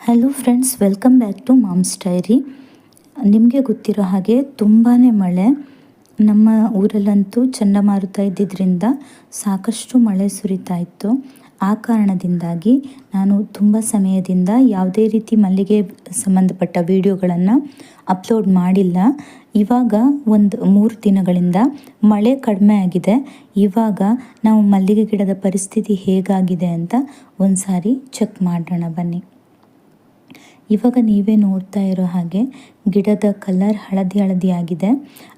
Hello friends welcome back to mom's diary ನಿಮಗೆ ಗೊತ್ತಿರೋ ಹಾಗೆ ತುಂಬಾ ಮಳೆ. ನಮ್ಮ ಊರಲ್ಲಂತೂ ಚಂಡಮಾರುತ ಇದ್ದಿದ್ದರಿಂದ ಸಾಕಷ್ಟು ಮಳೆ ಸುರಿತಾ ಇತ್ತು. ಆ ಕಾರಣದಿಂದಾಗಿ ನಾನು ತುಂಬ ಸಮಯದಿಂದ ಯಾವುದೇ ರೀತಿ ಮಲ್ಲಿಗೆ ಸಂಬಂಧಪಟ್ಟ ವಿಡಿಯೋಗಳನ್ನು ಅಪ್ಲೋಡ್ ಮಾಡಿಲ್ಲ. ಇವಾಗ ಒಂದು ಮೂರು ದಿನಗಳಿಂದ ಮಳೆ ಕಡಿಮೆ ಆಗಿದೆ. ಇವಾಗ ನಾವು ಮಲ್ಲಿಗೆ ಗಿಡದ ಪರಿಸ್ಥಿತಿ ಹೇಗಾಗಿದೆ ಅಂತ ಒಂದು ಸಾರಿ ಚೆಕ್ ಮಾಡೋಣ ಬನ್ನಿ. ಇವಾಗ ನೀವೇ ನೋಡ್ತಾ ಇರೋ ಹಾಗೆ ಗಿಡದ ಕಲರ್ ಹಳದಿ ಹಳದಿ ಆಗಿದೆ.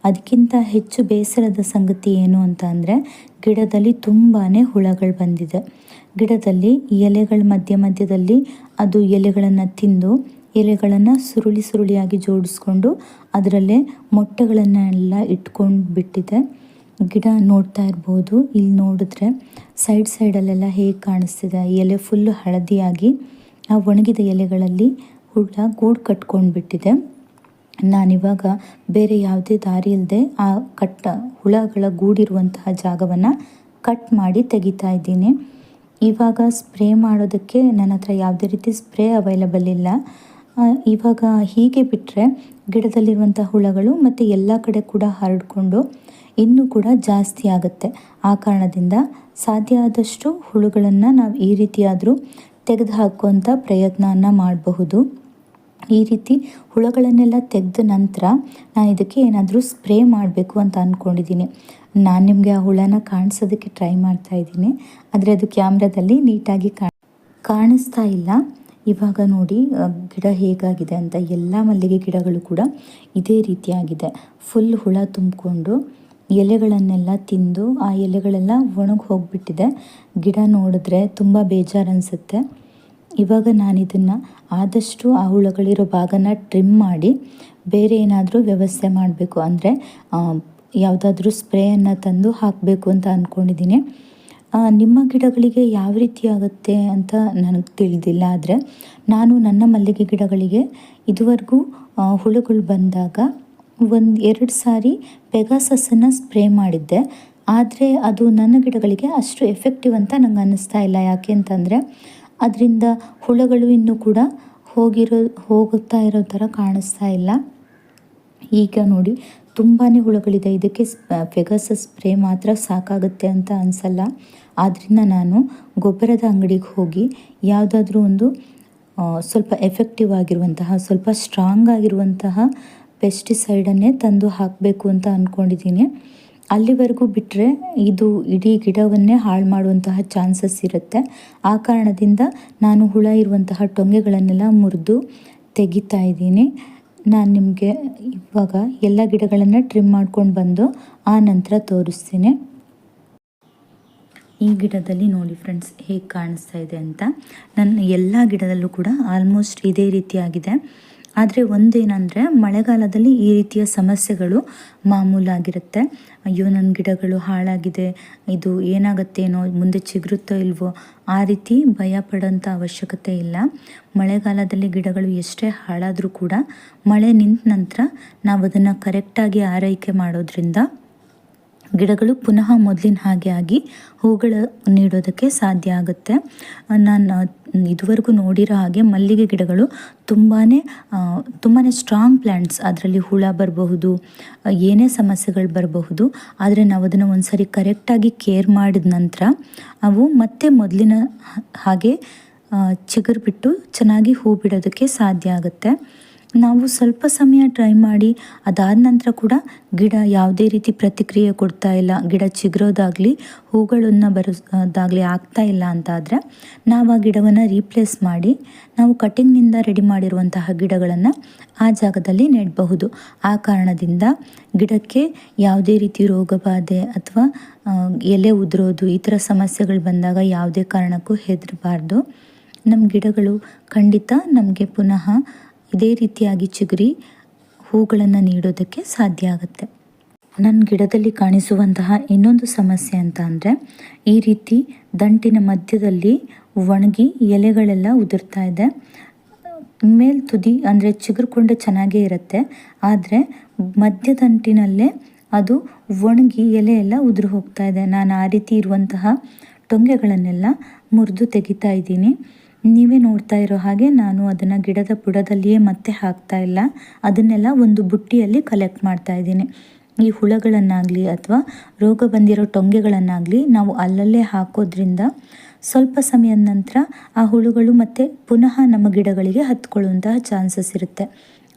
ಅದಕ್ಕಿಂತ ಹೆಚ್ಚು ಬೇಸರದ ಸಂಗತಿ ಏನು ಅಂತ ಅಂದರೆ ಗಿಡದಲ್ಲಿ ತುಂಬಾ ಹುಳಗಳು ಬಂದಿದೆ. ಗಿಡದಲ್ಲಿ ಎಲೆಗಳ ಮಧ್ಯ ಮಧ್ಯದಲ್ಲಿ ಅದು ಎಲೆಗಳನ್ನು ತಿಂದು ಎಲೆಗಳನ್ನು ಸುರುಳಿ ಸುರುಳಿಯಾಗಿ ಜೋಡಿಸ್ಕೊಂಡು ಅದರಲ್ಲೇ ಮೊಟ್ಟೆಗಳನ್ನೆಲ್ಲ ಇಟ್ಕೊಂಡು ಬಿಟ್ಟಿದೆ. ಗಿಡ ನೋಡ್ತಾ ಇರ್ಬೋದು. ಇಲ್ಲಿ ನೋಡಿದ್ರೆ ಸೈಡ್ ಸೈಡಲ್ಲೆಲ್ಲ ಹೇಗೆ ಕಾಣಿಸ್ತಿದೆ. ಎಲೆ ಫುಲ್ಲು ಹಳದಿಯಾಗಿ ಆ ಒಣಗಿದ ಎಲೆಗಳಲ್ಲಿ ಹುಳ ಗೂಡು ಕಟ್ಕೊಂಡು ಬಿಟ್ಟಿದೆ ನಾನಿವಾಗ ಬೇರೆ ಯಾವುದೇ ದಾರಿ ಇಲ್ಲದೆ ಆ ಕಟ್ಟ ಹುಳಗಳ ಗೂಡಿರುವಂತಹ ಜಾಗವನ್ನು ಕಟ್ ಮಾಡಿ ತೆಗಿತಾ ಇದ್ದೀನಿ. ಇವಾಗ ಸ್ಪ್ರೇ ಮಾಡೋದಕ್ಕೆ ನನ್ನ ಹತ್ರ ಯಾವುದೇ ರೀತಿ ಸ್ಪ್ರೇ ಅವೈಲಬಲ್ ಇಲ್ಲ. ಇವಾಗ ಹೀಗೆ ಬಿಟ್ಟರೆ ಗಿಡದಲ್ಲಿರುವಂಥ ಹುಳಗಳು ಮತ್ತು ಎಲ್ಲ ಕಡೆ ಕೂಡ ಹರಡಿಕೊಂಡು ಇನ್ನೂ ಕೂಡ ಜಾಸ್ತಿ ಆಗುತ್ತೆ. ಆ ಕಾರಣದಿಂದ ಸಾಧ್ಯ ಆದಷ್ಟು ಹುಳುಗಳನ್ನು ನಾವು ಈ ರೀತಿಯಾದರೂ ತೆಗೆದು ಹಾಕುವಂಥ ಪ್ರಯತ್ನವನ್ನು ಮಾಡಬಹುದು. ಈ ರೀತಿ ಹುಳಗಳನ್ನೆಲ್ಲ ತೆಗೆದ ನಂತರ ನಾನು ಇದಕ್ಕೆ ಏನಾದರೂ ಸ್ಪ್ರೇ ಮಾಡಬೇಕು ಅಂತ ಅಂದ್ಕೊಂಡಿದ್ದೀನಿ ನಾನು ನಿಮಗೆ ಆ ಹುಳನ ಕಾಣಿಸೋದಕ್ಕೆ ಟ್ರೈ ಮಾಡ್ತಾ ಇದ್ದೀನಿ. ಆದರೆ ಅದು ಕ್ಯಾಮ್ರಾದಲ್ಲಿ ನೀಟಾಗಿ ಕಾಣಿಸ್ತಾ ಇಲ್ಲ. ಇವಾಗ ನೋಡಿ ಗಿಡ ಹೇಗಾಗಿದೆ ಅಂತ ಎಲ್ಲ ಮಲ್ಲಿಗೆ ಗಿಡಗಳು ಕೂಡ ಇದೇ ರೀತಿಯಾಗಿದೆ. ಫುಲ್ ಹುಳ ತುಂಬಿಕೊಂಡು ಎಲೆಗಳನ್ನೆಲ್ಲ ತಿಂದು ಆ ಎಲೆಗಳೆಲ್ಲ ಒಣಗಿ ಹೋಗಿಬಿಟ್ಟಿದೆ ಗಿಡ ನೋಡಿದ್ರೆ ತುಂಬ ಬೇಜಾರು ಅನಿಸುತ್ತೆ ಇವಾಗ ನಾನು ಇದನ್ನು ಆದಷ್ಟು ಆ ಹುಳುಗಳಿರೋ ಭಾಗನ ಟ್ರಿಮ್ ಮಾಡಿ ಬೇರೆ ಏನಾದರೂ ವ್ಯವಸ್ಥೆ ಮಾಡಬೇಕು ಅಂದರೆ ಯಾವುದಾದ್ರೂ ಸ್ಪ್ರೇಯನ್ನು ತಂದು ಹಾಕಬೇಕು ಅಂತ ಅಂದ್ಕೊಂಡಿದ್ದೀನಿ ನಿಮ್ಮ ಗಿಡಗಳಿಗೆ ಯಾವ ರೀತಿ ಆಗುತ್ತೆ ಅಂತ ನನಗೆ ತಿಳಿದಿಲ್ಲ, ಆದರೆ ನಾನು ನನ್ನ ಮಲ್ಲಿಗೆ ಗಿಡಗಳಿಗೆ ಇದುವರೆಗೂ ಹುಳುಗಳು ಬಂದಾಗ ಒಂದು ಎರಡು ಸಾರಿ ಪೆಗಾಸಸ್ಸನ್ನು ಸ್ಪ್ರೇ ಮಾಡಿದ್ದೆ. ಆದರೆ ಅದು ನನ್ನ ಗಿಡಗಳಿಗೆ ಅಷ್ಟು ಎಫೆಕ್ಟಿವ್ ಅಂತ ನಂಗೆ ಅನ್ನಿಸ್ತಾ ಇಲ್ಲ. ಯಾಕೆ ಅಂತಂದರೆ ಅದರಿಂದ ಹುಳಗಳು ಇನ್ನೂ ಕೂಡ ಹೋಗಿರೋ, ಹೋಗುತ್ತಾ ಇರೋ ಥರ ಕಾಣಿಸ್ತಾ ಇಲ್ಲ. ಈಗ ನೋಡಿ ತುಂಬಾ ಹುಳುಗಳಿದೆ. ಇದಕ್ಕೆ ಫೆಗಸ ಸ್ಪ್ರೇ ಮಾತ್ರ ಸಾಕಾಗುತ್ತೆ ಅಂತ ಅನಿಸಲ್ಲ. ಆದ್ದರಿಂದ ನಾನು ಗೊಬ್ಬರದ ಅಂಗಡಿಗೆ ಹೋಗಿ ಯಾವುದಾದ್ರೂ ಒಂದು ಸ್ವಲ್ಪ ಎಫೆಕ್ಟಿವ್ ಆಗಿರುವಂತಹ, ಸ್ವಲ್ಪ ಸ್ಟ್ರಾಂಗ್ ಆಗಿರುವಂತಹ ಪೆಸ್ಟಿಸೈಡನ್ನೇ ತಂದು ಹಾಕಬೇಕು ಅಂತ ಅಂದ್ಕೊಂಡಿದ್ದೀನಿ ಅಲ್ಲಿವರೆಗೂ ಬಿಟ್ಟರೆ ಇದು ಇಡೀ ಗಿಡವನ್ನೇ ಹಾಳು ಮಾಡುವಂತಹ ಚಾನ್ಸಸ್ ಇರುತ್ತೆ. ಆ ಕಾರಣದಿಂದ ನಾನು ಹುಳ ಇರುವಂತಹ ಟೊಂಗೆಗಳನ್ನೆಲ್ಲ ಮುರಿದು ತೆಗಿತಾ ಇದ್ದೀನಿ. ನಾನು ನಿಮಗೆ ಇವಾಗ ಎಲ್ಲ ಗಿಡಗಳನ್ನು ಟ್ರಿಮ್ ಮಾಡ್ಕೊಂಡು ಬಂದು ಆ ನಂತರ ತೋರಿಸ್ತೀನಿ. ಈ ಗಿಡದಲ್ಲಿ ನೋಡಿ ಫ್ರೆಂಡ್ಸ್ ಹೇಗೆ ಕಾಣಿಸ್ತಾ ಇದೆ ಅಂತ. ನನ್ನ ಎಲ್ಲ ಗಿಡದಲ್ಲೂ ಕೂಡ ಆಲ್ಮೋಸ್ಟ್ ಇದೇ ರೀತಿಯಾಗಿದೆ. ಆದರೆ ಒಂದೇನಂದರೆ ಮಳೆಗಾಲದಲ್ಲಿ ಈ ರೀತಿಯ ಸಮಸ್ಯೆಗಳು ಮಾಮೂಲಾಗಿರುತ್ತೆ. ಅಯ್ಯೋ ನನ್ನ ಗಿಡಗಳು ಹಾಳಾಗಿದೆ, ಇದು ಏನಾಗುತ್ತೇನೋ, ಮುಂದೆ ಚಿಗುರುತ್ತೋ ಇಲ್ವೋ, ಆ ರೀತಿ ಭಯ ಪಡೋಂಥ ಅವಶ್ಯಕತೆ ಇಲ್ಲ. ಮಳೆಗಾಲದಲ್ಲಿ ಗಿಡಗಳು ಎಷ್ಟೇ ಹಾಳಾದರೂ ಕೂಡ ಮಳೆ ನಿಂತ ನಂತರ ನಾವು ಅದನ್ನು ಕರೆಕ್ಟಾಗಿ ಆರೈಕೆ ಮಾಡೋದ್ರಿಂದ ಗಿಡಗಳು ಪುನಃ ಮೊದಲಿನ ಹಾಗೆ ಆಗಿ ಹೂಗಳ ನೀಡೋದಕ್ಕೆ ಸಾಧ್ಯ ಆಗುತ್ತೆ. ನಾನು ಇದುವರೆಗೂ ನೋಡಿರೋ ಹಾಗೆ ಮಲ್ಲಿಗೆ ಗಿಡಗಳು ತುಂಬಾ ತುಂಬಾ ಸ್ಟ್ರಾಂಗ್ ಪ್ಲ್ಯಾಂಟ್ಸ್ ಅದರಲ್ಲಿ ಹುಳ ಬರಬಹುದು ಏನೇ ಸಮಸ್ಯೆಗಳು ಬರಬಹುದು, ಆದರೆ ನಾವು ಅದನ್ನು ಒಂದು ಸರಿ ಕರೆಕ್ಟಾಗಿ ಕೇರ್ ಮಾಡಿದ ನಂತರ ಅವು ಮತ್ತೆ ಮೊದಲಿನ ಹಾಗೆ ಚಿಗುರು ಬಿಟ್ಟು ಚೆನ್ನಾಗಿ ಹೂ ಬಿಡೋದಕ್ಕೆ ಸಾಧ್ಯ ಆಗುತ್ತೆ. ನಾವು ಸ್ವಲ್ಪ ಸಮಯ ಟ್ರೈ ಮಾಡಿ ಅದಾದ ನಂತರ ಕೂಡ ಗಿಡ ಯಾವುದೇ ರೀತಿ ಪ್ರತಿಕ್ರಿಯೆ ಕೊಡ್ತಾ ಇಲ್ಲ. ಗಿಡ ಚಿಗುರೋದಾಗಲಿ, ಹೂಗಳನ್ನು ಬರೋದಾಗಲಿ ಆಗ್ತಾ ಇಲ್ಲ ಅಂತಾದರೆ ನಾವು ಆ ಗಿಡವನ್ನು ರೀಪ್ಲೇಸ್ ಮಾಡಿ ನಾವು ಕಟಿಂಗ್ನಿಂದ ರೆಡಿ ಮಾಡಿರುವಂತಹ ಗಿಡಗಳನ್ನು ಆ ಜಾಗದಲ್ಲಿ ನೆಡಬಹುದು. ಆ ಕಾರಣದಿಂದ ಗಿಡಕ್ಕೆ ಯಾವುದೇ ರೀತಿ ರೋಗ ಬಾಧೆ ಅಥವಾ ಎಲೆ ಉದುರೋದು, ಈ ಥರ ಸಮಸ್ಯೆಗಳು ಬಂದಾಗ ಯಾವುದೇ ಕಾರಣಕ್ಕೂ ಹೆದರಬಾರ್ದು. ನಮ್ಮ ಗಿಡಗಳು ಖಂಡಿತ ನಮಗೆ ಪುನಃ ಇದೇ ರೀತಿಯಾಗಿ ಚಿಗುರಿ ಹೂಗಳನ್ನು ನೀಡೋದಕ್ಕೆ ಸಾಧ್ಯ ಆಗುತ್ತೆ. ನನ್ನ ಗಿಡದಲ್ಲಿ ಕಾಣಿಸುವಂತಹ ಇನ್ನೊಂದು ಸಮಸ್ಯೆ ಅಂತ ಅಂದರೆ, ಈ ರೀತಿ ದಂಟಿನ ಮಧ್ಯದಲ್ಲಿ ಒಣಗಿ ಎಲೆಗಳೆಲ್ಲ ಉದುರ್ತಾ ಇದೆ. ಮೇಲ್ ತುದಿ ಅಂದರೆ ಚಿಗುರುಕೊಂಡೆ ಚೆನ್ನಾಗೇ ಇರುತ್ತೆ. ಆದರೆ ಮಧ್ಯದಂಟಿನಲ್ಲೇ ಅದು ಒಣಗಿ ಎಲೆ ಎಲ್ಲ ಉದುರು ಹೋಗ್ತಾ ಇದೆ. ನಾನು ಆ ರೀತಿ ಇರುವಂತಹ ಟೊಂಗೆಗಳನ್ನೆಲ್ಲ ಮುರಿದು ತೆಗಿತಾ ಇದ್ದೀನಿ. ನೀವೇ ನೋಡ್ತಾ ಇರೋ ಹಾಗೆ ನಾನು ಅದನ್ನು ಗಿಡದ ಬುಡದಲ್ಲಿಯೇ ಮತ್ತೆ ಹಾಕ್ತಾ ಇಲ್ಲ. ಅದನ್ನೆಲ್ಲ ಒಂದು ಬುಟ್ಟಿಯಲ್ಲಿ ಕಲೆಕ್ಟ್ ಮಾಡ್ತಾ ಇದ್ದೀನಿ. ಈ ಹುಳಗಳನ್ನಾಗಲಿ ಅಥವಾ ರೋಗ ಬಂದಿರೋ ಟೊಂಗೆಗಳನ್ನಾಗಲಿ ನಾವು ಅಲ್ಲಲ್ಲೇ ಹಾಕೋದ್ರಿಂದ ಸ್ವಲ್ಪ ಸಮಯದ ನಂತರ ಆ ಹುಳುಗಳು ಮತ್ತೆ ಪುನಃ ನಮ್ಮ ಗಿಡಗಳಿಗೆ ಹತ್ಕೊಳ್ಳುವಂತಹ ಚಾನ್ಸಸ್ ಇರುತ್ತೆ.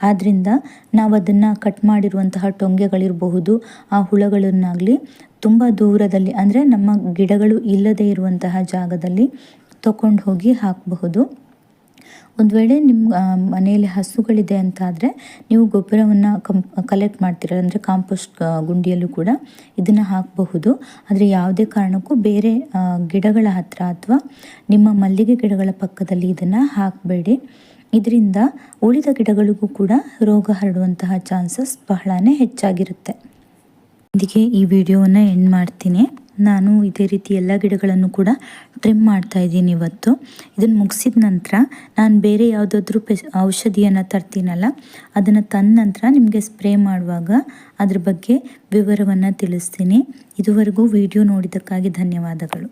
ಆದ್ದರಿಂದ ನಾವು ಅದನ್ನು ಕಟ್ ಮಾಡಿರುವಂತಹ ಟೊಂಗೆಗಳಿರಬಹುದು, ಆ ಹುಳಗಳನ್ನಾಗಲಿ ತುಂಬ ದೂರದಲ್ಲಿ ಅಂದರೆ ನಮ್ಮ ಗಿಡಗಳು ಇಲ್ಲದೇ ಇರುವಂತಹ ಜಾಗದಲ್ಲಿ ತಗೊಂಡು ಹೋಗಿ ಹಾಕಬಹುದು. ಒಂದು ವೇಳೆ ನಿಮ್ಮ ಮನೆಯಲ್ಲಿ ಹಸುಗಳಿದೆ ಅಂತಾದರೆ ನೀವು ಗೊಬ್ಬರವನ್ನು ಕಂ ಕಲೆಕ್ಟ್ ಮಾಡ್ತೀರ, ಅಂದರೆ ಕಾಂಪೋಸ್ಟ್ ಗುಂಡಿಯಲ್ಲೂ ಕೂಡ ಇದನ್ನು ಹಾಕಬಹುದು. ಆದರೆ ಯಾವುದೇ ಕಾರಣಕ್ಕೂ ಬೇರೆ ಗಿಡಗಳ ಹತ್ತಿರ ಅಥವಾ ನಿಮ್ಮ ಮಲ್ಲಿಗೆ ಗಿಡಗಳ ಪಕ್ಕದಲ್ಲಿ ಇದನ್ನು ಹಾಕಬೇಡಿ. ಇದರಿಂದ ಉಳಿದ ಗಿಡಗಳಿಗೂ ಕೂಡ ರೋಗ ಹರಡುವಂತಹ ಚಾನ್ಸಸ್ ಬಹಳನೇ ಹೆಚ್ಚಾಗಿರುತ್ತೆ. ಇದಕ್ಕೆ ಈ ವಿಡಿಯೋವನ್ನು ಎಂಡ್ ಮಾಡ್ತೀನಿ. ನಾನು ಇದೇ ರೀತಿ ಎಲ್ಲ ಗಿಡಗಳನ್ನು ಕೂಡ ಟ್ರಿಮ್ ಮಾಡ್ತಾ ಇದ್ದೀನಿ ಇವತ್ತು. ಇದನ್ನು ಮುಗಿಸಿದ ನಂತರ ನಾನು ಬೇರೆ ಯಾವುದಾದ್ರೂ ಪೆ, ಔಷಧಿಯನ್ನು ತರ್ತೀನಲ್ಲ, ಅದನ್ನು ತಂದ ನಂತರ ನಿಮಗೆ ಸ್ಪ್ರೇ ಮಾಡುವಾಗ ಅದ್ರ ಬಗ್ಗೆ ವಿವರವನ್ನು ತಿಳಿಸ್ತೀನಿ. ಇದುವರೆಗೂ ವಿಡಿಯೋ ನೋಡಿದ್ದಕ್ಕಾಗಿ ಧನ್ಯವಾದಗಳು.